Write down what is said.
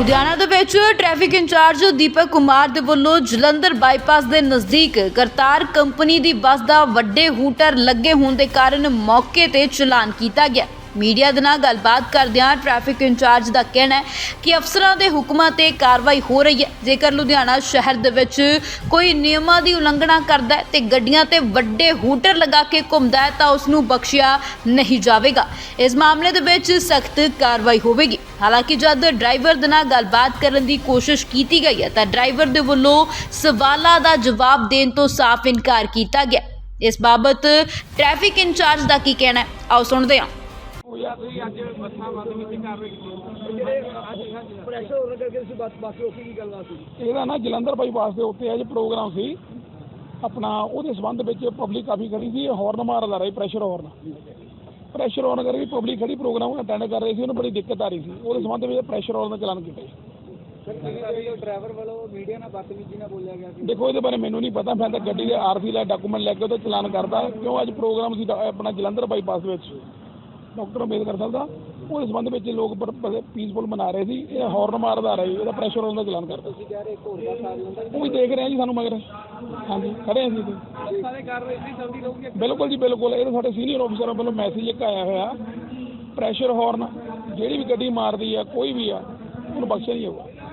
ਲੁਧਿਆਣਾ ਦੇ ਵਿੱਚ traffic incharge Deepak Kumar ਦੇ ਵੱਲੋਂ ਜਲੰਧਰ ਬਾਈਪਾਸ ਦੇ ਨਜ਼ਦੀਕ ਕਰਤਾਰ ਕੰਪਨੀ ਦੀ ਬੱਸ ਦਾ ਵੱਡੇ ਹੂਟਰ ਲੱਗੇ ਹੋਣ ਦੇ ਕਾਰਨ ਮੌਕੇ ਤੇ ਚਲਾਨ ਕੀਤਾ ਗਿਆ। ਮੀਡੀਆ ਦੇ ਨਾਲ ਗੱਲਬਾਤ ਕਰਦਿਆਂ ਟ੍ਰੈਫਿਕ ਇੰਚਾਰਜ ਦਾ ਕਹਿਣਾ ਹੈ ਕਿ ਅਫਸਰਾਂ ਦੇ ਹੁਕਮਾਂ ਤੇ ਕਾਰਵਾਈ ਹੋ ਰਹੀ ਹੈ। ਜੇਕਰ ਲੁਧਿਆਣਾ ਸ਼ਹਿਰ ਦੇ ਵਿੱਚ ਕੋਈ ਨਿਯਮਾਂ ਦੀ ਉਲੰਘਣਾ ਕਰਦਾ ਹੈ ਤੇ ਗੱਡੀਆਂ ਤੇ ਵੱਡੇ ਹੂਟਰ ਲਗਾ ਕੇ ਘੁੰਮਦਾ ਹੈ ਤਾਂ ਉਸ ਨੂੰ ਬਖਸ਼ਿਆ ਨਹੀਂ ਜਾਵੇਗਾ। ਇਸ ਮਾਮਲੇ ਦੇ ਵਿੱਚ ਸਖਤ ਕਾਰਵਾਈ ਹੋਵੇਗੀ। ਹਾਲਾਂਕਿ ਜਦ ਡਰਾਈਵਰ ਦੇ ਨਾਲ ਗੱਲਬਾਤ ਕਰਨ ਦੀ ਕੋਸ਼ਿਸ਼ ਕੀਤੀ ਗਈ ਹੈ ਤਾਂ ਡਰਾਈਵਰ ਦੇ ਵੱਲੋਂ ਸਵਾਲਾਂ ਦਾ ਜਵਾਬ ਦੇਣ ਤੋਂ ਸਾਫ਼ ਇਨਕਾਰ ਕੀਤਾ ਗਿਆ। ਇਸ ਬਾਬਤ ਟ੍ਰੈਫਿਕ ਇੰਚਾਰਜ ਦਾ ਕੀ ਕਹਿਣਾ ਹੈ? ਆਓ ਸੁਣਦੇ ਹਾਂ। ਹੋਇਆ ਤੁਸੀਂ ਅੱਜ ਬੱਸਾਂ ਬੰਦ ਵਿੱਚ ਕਾਰਵਾਈ ਕੀਤੀ ਪ੍ਰੈਸ਼ਰ ਹੋਣ ਕਰਕੇ ਤੁਸੀਂ ਬੱਸ ਬੱਸ ਰੋਕੀ ਕੀ ਗੱਲਬਾਤ ਸੀ? ਇਹਦਾ ਨਾ ਜਲੰਧਰ ਬਾਈਪਾਸ ਦੇ ਉੱਤੇ ਅੱਜ ਪ੍ਰੋਗਰਾਮ ਸੀ। ਆਪਣਾ ਉਹਦੇ ਸੰਬੰਧ ਵਿੱਚ ਪਬਲਿਕ ਕਾਫੀ ਖੜੀ ਸੀ ਹਾਰਨ ਮਾਰਦਾ ਰਹੀ ਪ੍ਰੈਸ਼ਰ ਹਾਰਨ ਪ੍ਰੈਸ਼ਰ ਹਾਰਨ ਕਰਕੇ ਪਬਲਿਕ ਖੜੀ ਪ੍ਰੋਗਰਾਮ ਅਟੈਂਡ ਕਰ ਰਹੀ ਸੀ ਉਹਨੂੰ ਬੜੀ ਦਿੱਕਤ ਆ ਰਹੀ ਸੀ। ਉਹਦੇ ਸੰਬੰਧ ਵਿੱਚ ਪ੍ਰੈਸ਼ਰ ਹਾਰਨ ਦਾ ਚਲਾਨ ਕੀਤਾ ਜੀ। ਸਰ ਕਿਹੜੀ ਡਰਾਈਵਰ ਵੱਲੋਂ ਮੀਡੀਆ ਨਾਲ ਬਦਤਮੀਜ਼ੀ ਨਾਲ ਬੋਲਿਆ ਗਿਆ ਸੀ। ਦੇਖੋ ਇਹਦੇ ਬਾਰੇ ਮੈਨੂੰ ਨਹੀਂ ਪਤਾ ਮੈਂ ਤਾਂ ਗੱਡੀ ਦੇ ਆਰਸੀ ਦਾ ਡਾਕੂਮੈਂਟ ਲੈ ਕੇ ਉਹਦਾ ਚਲਾਨ ਕਰਦਾ। ਕਿਉਂ ਅੱਜ ਪ੍ਰੋਗਰਾਮ ਸੀ ਆਪਣਾ ਜਲੰਧਰ ਬਾਈਪਾਸ ਵਿੱਚ? ਡਾਕਟਰ ਅੰਬੇਦਕਰ ਸਾਹਿਬ ਦਾ ਉਹਦੇ ਸੰਬੰਧ ਵਿੱਚ ਲੋਕ ਪੀਸਫੁਲ ਮਨਾ ਰਹੇ ਸੀ, ਇਹ ਹਾਰਨ ਮਾਰਦਾ ਰਹੀ ਇਹਦਾ ਪ੍ਰੈਸ਼ਰ ਉਹਨਾਂ ਦਾ ਚਲਾਨ ਕਰਦਾ ਤੁਸੀਂ ਕਹਿ ਰਹੇ ਇੱਕ ਹੋਰ ਬੱਸ ਹੁੰਦਾ ਉਹ ਵੀ ਦੇਖ ਰਹੇ ਆ ਜੀ ਸਾਨੂੰ ਮਗਰ। ਹਾਂਜੀ, ਖੜੇ ਹਾਂ ਜੀ ਇੱਥੇ। ਬੱਸਾਂ ਦੇ ਕਾਰਵਾਈ ਸੀ ਜਲਦੀ ਰਹੂਗੀ ਬਿਲਕੁਲ ਜੀ, ਬਿਲਕੁਲ। ਇਹ ਤਾਂ ਸਾਡੇ ਸੀਨੀਅਰ ਅਫਸਰਾਂ ਵੱਲੋਂ ਮੈਸੇਜ ਇੱਕ ਆਇਆ ਹੋਇਆ। ਪ੍ਰੈਸ਼ਰ ਹਾਰਨ ਜਿਹੜੀ ਵੀ ਗੱਡੀ ਮਾਰਦੀ ਆ, ਕੋਈ ਵੀ ਆ, ਉਹਨੂੰ ਬਖਸ਼ਿਆ ਨਹੀਂ ਹੋਊਗਾ